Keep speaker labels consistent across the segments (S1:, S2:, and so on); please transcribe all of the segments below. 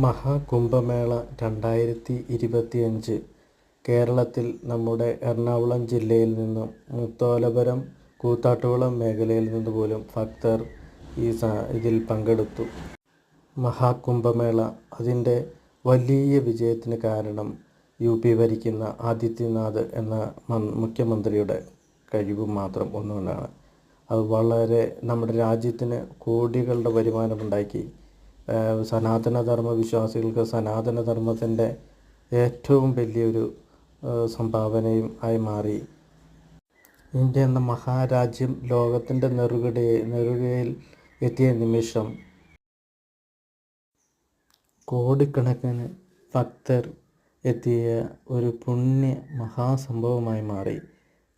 S1: മഹാകുംഭമേള രണ്ടായിരത്തി ഇരുപത്തിയഞ്ച് കേരളത്തിൽ നമ്മുടെ എറണാകുളം ജില്ലയിൽ നിന്നും മുത്തോലപുരം കൂത്താട്ടുകുളം മേഖലയിൽ നിന്ന് പോലും ഭക്തർ ഈ ഇതിൽ പങ്കെടുത്തു. മഹാകുംഭമേള അതിന്റെ വലിയ വിജയത്തിന് കാരണം യു പി ഭരിക്കുന്ന ആദിത്യനാഥ് എന്ന മുഖ്യമന്ത്രിയുടെ കഴിവ് മാത്രം ഒന്നുകൊണ്ടാണ്. അത് വളരെ നമ്മുടെ രാജ്യത്തിന് കോടികളുടെ വരുമാനമുണ്ടാക്കി സനാതനധർമ്മ വിശ്വാസികൾക്ക് സനാതനധർമ്മത്തിന്റെ ഏറ്റവും വലിയൊരു സംഭാവനയും ആയി മാറി. ഇന്ത്യ എന്ന മഹാരാജ്യം ലോകത്തിന്റെ നെറുകടയെ നെറുകയിൽ എത്തിയ നിമിഷം കോടിക്കണക്കിന് ഭക്തർ എത്തിയ ഒരു പുണ്യ മഹാസംഭവമായി മാറി.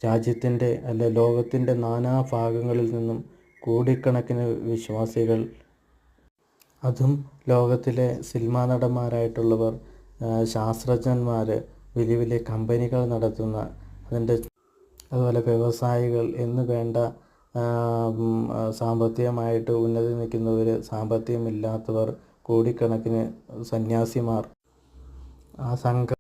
S1: രാജ്യത്തിന്റെ അല്ല ലോകത്തിന്റെ നാനാഭാഗങ്ങളിൽ നിന്നും കോടിക്കണക്കിന് വിശ്വാസികൾ അതും ലോകത്തിലെ സിനിമാ നടന്മാരായിട്ടുള്ളവർ ശാസ്ത്രജ്ഞന്മാർ വലിയ വലിയ കമ്പനികൾ നടത്തുന്ന അതിന്റെ അതുപോലെ വ്യവസായികൾ എന്ന് വേണ്ട സാമ്പത്തികമായിട്ട് ഉന്നതി നിൽക്കുന്നവർ സാമ്പത്തികമില്ലാത്തവർ കോടിക്കണക്കിന് സന്യാസിമാർ. ആ സംഘം